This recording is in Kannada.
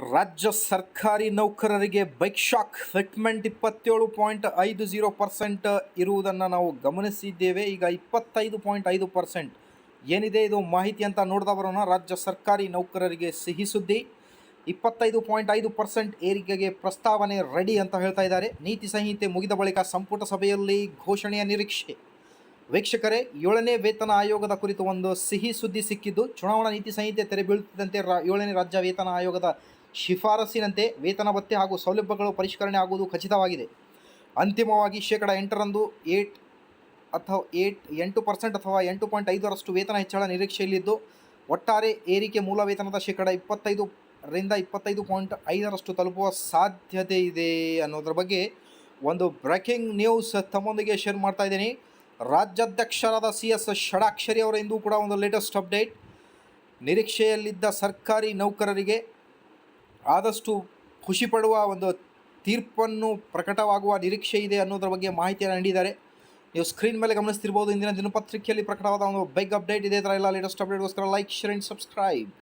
ರಾಜ್ಯ ಸರ್ಕಾರಿ ನೌಕರರಿಗೆ ಬೈಕ್ ಶಾಕ್ ಫಿಟ್ಮೆಂಟ್ ಇಪ್ಪತ್ತೇಳು ಪಾಯಿಂಟ್ ಐದು ಜೀರೋ ಪರ್ಸೆಂಟ್ ಇರುವುದನ್ನು ನಾವು ಗಮನಿಸಿದ್ದೇವೆ. ಈಗ ಇಪ್ಪತ್ತೈದು ಪಾಯಿಂಟ್ ಐದು ಪರ್ಸೆಂಟ್ ಏನಿದೆ ಇದು ಮಾಹಿತಿ ಅಂತ ನೋಡ್ತಾ ರಾಜ್ಯ ಸರ್ಕಾರಿ ನೌಕರರಿಗೆ ಸಿಹಿ ಸುದ್ದಿ. ಇಪ್ಪತ್ತೈದು ಪಾಯಿಂಟ್ ಐದು ಪರ್ಸೆಂಟ್ ಏರಿಕೆಗೆ ಪ್ರಸ್ತಾವನೆ ರೆಡಿ ಅಂತ ಹೇಳ್ತಾ ಇದ್ದಾರೆ. ನೀತಿ ಸಂಹಿತೆ ಮುಗಿದ ಬಳಿಕ ಸಂಪುಟ ಸಭೆಯಲ್ಲಿ ಘೋಷಣೆಯ ನಿರೀಕ್ಷೆ. ವೀಕ್ಷಕರೇ, ಏಳನೇ ವೇತನ ಆಯೋಗದ ಕುರಿತು ಒಂದು ಸಿಹಿ ಸುದ್ದಿ ಸಿಕ್ಕಿದ್ದು. ಚುನಾವಣಾ ನೀತಿ ಸಂಹಿತೆ ತೆರೆ ಬೀಳುತ್ತಿದ್ದಂತೆ ರಾ ಏಳನೇ ರಾಜ್ಯ ವೇತನ ಆಯೋಗದ ಶಿಫಾರಸಿನಂತೆ ವೇತನ ಭತ್ಯೆ ಹಾಗೂ ಸೌಲಭ್ಯಗಳು ಪರಿಷ್ಕರಣೆ ಆಗುವುದು ಖಚಿತವಾಗಿದೆ. ಅಂತಿಮವಾಗಿ ಶೇಕಡ ಎಂಟರಂದು ಏಟ್ ಅಥವಾ ಏಟ್, ಎಂಟು ಪರ್ಸೆಂಟ್ ಅಥವಾ ಎಂಟು ಪಾಯಿಂಟ್ ಐದರಷ್ಟು ವೇತನ ಹೆಚ್ಚಳ ನಿರೀಕ್ಷೆಯಲ್ಲಿದ್ದು, ಒಟ್ಟಾರೆ ಏರಿಕೆ ಮೂಲ ವೇತನದ ಶೇಕಡ ಇಪ್ಪತ್ತೈದು ರಿಂದ ಇಪ್ಪತ್ತೈದು ಪಾಯಿಂಟ್ ಐದರಷ್ಟು ತಲುಪುವ ಸಾಧ್ಯತೆ ಇದೆ ಅನ್ನೋದ್ರ ಬಗ್ಗೆ ಒಂದು ಬ್ರೇಕಿಂಗ್ ನ್ಯೂಸ್ ತಮ್ಮೊಂದಿಗೆ ಶೇರ್ ಮಾಡ್ತಾ ಇದ್ದೀನಿ. ರಾಜ್ಯಾಧ್ಯಕ್ಷರಾದ ಸಿ ಎಸ್ ಷಡಾಕ್ಷರಿ ಅವರ ಇಂದು ಕೂಡ ಒಂದು ಲೇಟೆಸ್ಟ್ ಅಪ್ಡೇಟ್ ನಿರೀಕ್ಷೆಯಲ್ಲಿದ್ದ ಸರ್ಕಾರಿ ನೌಕರರಿಗೆ ಆದಷ್ಟು ಖುಷಿಪಡುವ ಒಂದು ತೀರ್ಪನ್ನು ಪ್ರಕಟವಾಗುವ ನಿರೀಕ್ಷೆ ಇದೆ ಅನ್ನೋದ್ರ ಬಗ್ಗೆ ಮಾಹಿತಿಯನ್ನು ನೀಡಿದ್ದಾರೆ. ನೀವು ಸ್ಕ್ರೀನ್ ಮೇಲೆ ಗಮನಿಸ್ತಿರ್ಬೋದು. ಇಂದಿನ ದಿನಪತ್ರಿಕೆಯಲ್ಲಿ ಪ್ರಕಟವಾದ ಒಂದು ಬೈಕ್ ಅಪ್ಡೇಟ್ ಇದೆ. ಥರ ಎಲ್ಲ ಲೇಟೆಸ್ಟ್ ಅಪ್ಡೇಟ್ಗೋಸ್ಕರ ಲೈಕ್ ಶೇರ್ ಆ್ಯಂಡ್ ಸಬ್ಸ್ಕ್ರೈಬ್